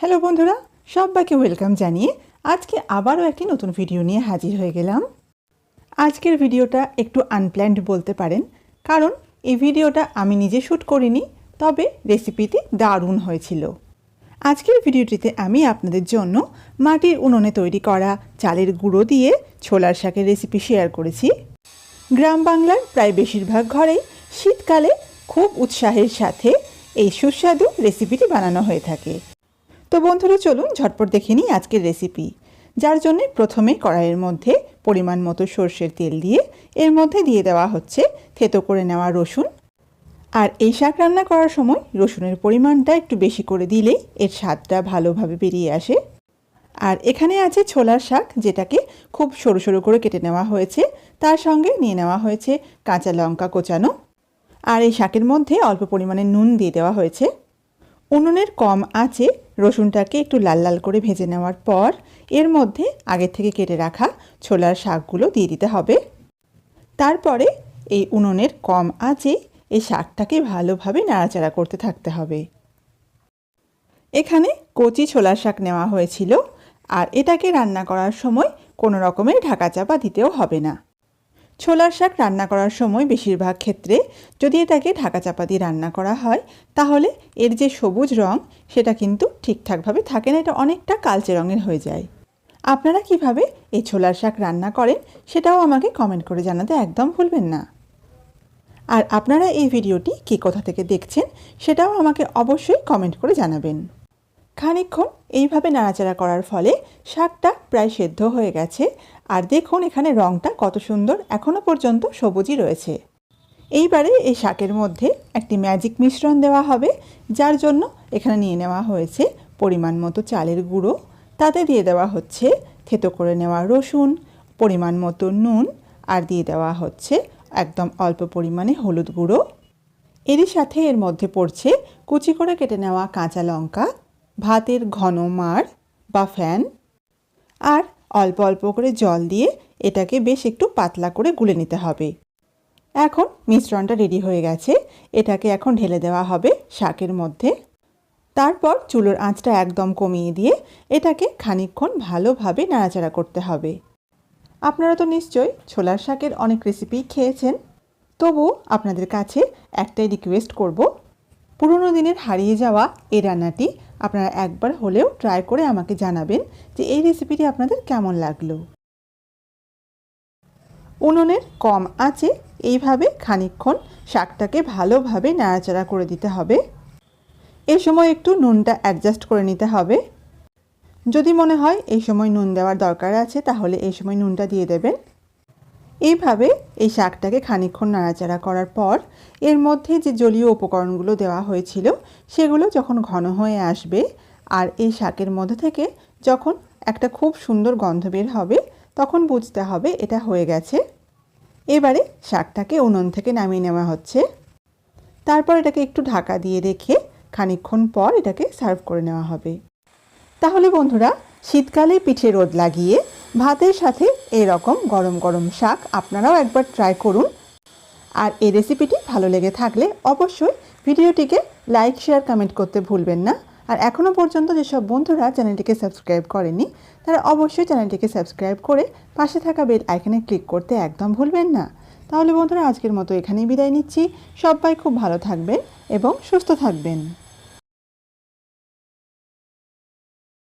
Hello বন্ধুরা, সবাইকে welcome জানিয়ে আজকে আবারও একটি নতুন ভিডিও নিয়ে হাজির হয়ে গেলাম। আজকের ভিডিওটা একটু আনপ্ল্যান্ড বলতে পারেন, কারণ এই ভিডিওটা আমি নিজে শ্যুট করিনি, তবে রেসিপিটি দারুণ হয়েছিল। আজকের ভিডিওটিতে আমি আপনাদের জন্য মাটির উনুনে তৈরি করা চালের গুঁড়ো দিয়ে ছোলার শাকের রেসিপি শেয়ার করেছি। গ্রাম বাংলার প্রায় বেশিরভাগ ঘরেই শীতকালে খুব উৎসাহের সাথে এই সুস্বাদু রেসিপিটি বানানো হয়ে থাকে। তো বন্ধুরা চলুন ঝটপট দেখে নিই আজকের রেসিপি যার জন্য প্রথমে কড়াইয়ের মধ্যে পরিমাণ মতো সর্ষের তেল দিয়ে এর মধ্যে দিয়ে দেওয়া হচ্ছে থেতো করে নেওয়া রসুন। আর এই শাক রান্না করার সময় রসুনের পরিমাণটা একটু বেশি করে দিলেই এর স্বাদটা ভালোভাবে বেরিয়ে আসে। আর এখানে আছে ছোলার শাক, যেটাকে খুব সরু সরু করে কেটে নেওয়া হয়েছে। তার সঙ্গে নিয়ে নেওয়া হয়েছে কাঁচা লঙ্কা কোচানো। আর এই শাকের মধ্যে অল্প পরিমাণে নুন দিয়ে দেওয়া হয়েছে। উনুনের কম আঁচে রসুনটাকে একটু লাল লাল করে ভেজে নেওয়ার পর এর মধ্যে আগে থেকে কেটে রাখা ছোলার শাকগুলো দিয়ে দিতে হবে। তারপরে এই উনুনের কম আঁচে এই শাকটাকে ভালোভাবে নাড়াচাড়া করতে থাকতে হবে। এখানে কচি ছোলার শাক নেওয়া হয়েছিল আর এটাকে রান্না করার সময় কোনো রকমের ঢাকা চাপা দিতেও হবে না। ছোলার শাক রান্না করার সময় বেশিরভাগ ক্ষেত্রে যদি এটাকে ঢাকা চাপা দিয়ে রান্না করা হয়, তাহলে এর যে সবুজ রং, সেটা কিন্তু ঠিকঠাকভাবে থাকে না, এটা অনেকটা কালচে রঙের হয়ে যায়। আপনারা কীভাবে এই ছোলার শাক রান্না করেন, সেটাও আমাকে কমেন্ট করে জানাতে একদম ভুলবেন না। আর আপনারা এই ভিডিওটি কে কোথা থেকে দেখছেন, সেটাও আমাকে অবশ্যই কমেন্ট করে জানাবেন। খানিকক্ষণ এইভাবে নাড়াচাড়া করার ফলে শাকটা প্রায় সেদ্ধ হয়ে গেছে। আর দেখুন, এখানে রঙটা কত সুন্দর এখনও পর্যন্ত সবুজই রয়েছে। এইবারে এই শাকের মধ্যে একটি ম্যাজিক মিশ্রণ দেওয়া হবে, যার জন্য এখানে নিয়ে নেওয়া হয়েছে পরিমাণ মতো চালের গুঁড়ো। তাতে দিয়ে দেওয়া হচ্ছে থেতো করে নেওয়া রসুন, পরিমাণ মতো নুন, আর দিয়ে দেওয়া হচ্ছে একদম অল্প পরিমাণে হলুদ গুঁড়ো। এরই সাথে এর মধ্যে পড়ছে কুচি করে কেটে নেওয়া কাঁচা লঙ্কা ভাতের ঘন মাড় বা ফ্যান আর অল্প অল্প করে জল দিয়ে এটাকে বেশ একটু পাতলা করে গুলে নিতে হবে। এখন মিশ্রণটা রেডি হয়ে গেছে। এটাকে এখন ঢেলে দেওয়া হবে শাকের মধ্যে। তারপর চুলোর আঁচটা একদম কমিয়ে দিয়ে এটাকে খানিকক্ষণ ভালোভাবে নাড়াচাড়া করতে হবে। আপনারা তো নিশ্চয়ই ছোলার শাকের অনেক রেসিপি খেয়েছেন। তবু আপনাদের কাছে একটাই রিকোয়েস্ট করব পুরনো দিনের হারিয়ে যাওয়া এই রান্নাটি আপনারা একবার হলেও ট্রাই করে আমাকে জানাবেন যে এই রেসিপিটি আপনাদের কেমন লাগল। উনুনের কম আঁচে এইভাবে খানিকক্ষণ শাকটাকে ভালোভাবে নাড়াচাড়া করে দিতে হবে। এ সময় একটু নুনটা অ্যাডজাস্ট করে নিতে হবে। যদি মনে হয় এই সময় নুন দেওয়ার দরকার আছে তাহলে এই সময় নুনটা দিয়ে দেবেন। এইভাবে এই শাকটাকে খানিকক্ষণ নাড়াচাড়া করার পর, এর মধ্যে যে জলীয় উপকরণগুলো দেওয়া হয়েছিল, সেগুলো যখন ঘন হয়ে আসবে আর এই শাকের মধ্যে থেকে যখন একটা খুব সুন্দর গন্ধ বের হবে, তখন বুঝতে হবে এটা হয়ে গেছে। এবারে শাকটাকে উনুন থেকে নামিয়ে নেওয়া হচ্ছে। তারপর এটাকে একটু ঢাকা দিয়ে রেখে খানিকক্ষণ পর এটাকে সার্ভ করে নেওয়া হবে। তাহলে বন্ধুরা, শীতকালে পিঠে রোদ লাগিয়ে ভাতের সাথে এরকম গরম গরম শাক আপনারাও একবার ট্রাই করুন। আর এই রেসিপিটি ভালো লেগে থাকলে অবশ্যই ভিডিওটিকে লাইক শেয়ার কমেন্ট করতে ভুলবেন না। আর এখনও পর্যন্ত যেসব বন্ধুরা চ্যানেলটিকে সাবস্ক্রাইব করেনি, তারা অবশ্যই চ্যানেলটিকে সাবস্ক্রাইব করে পাশে থাকা বেল আইকনে ক্লিক করতে একদম ভুলবেন না। তাহলে বন্ধুরা, আজকের মতো এখানেই বিদায় নিচ্ছি। সবাই খুব ভালো থাকবেন এবং সুস্থ থাকবেন।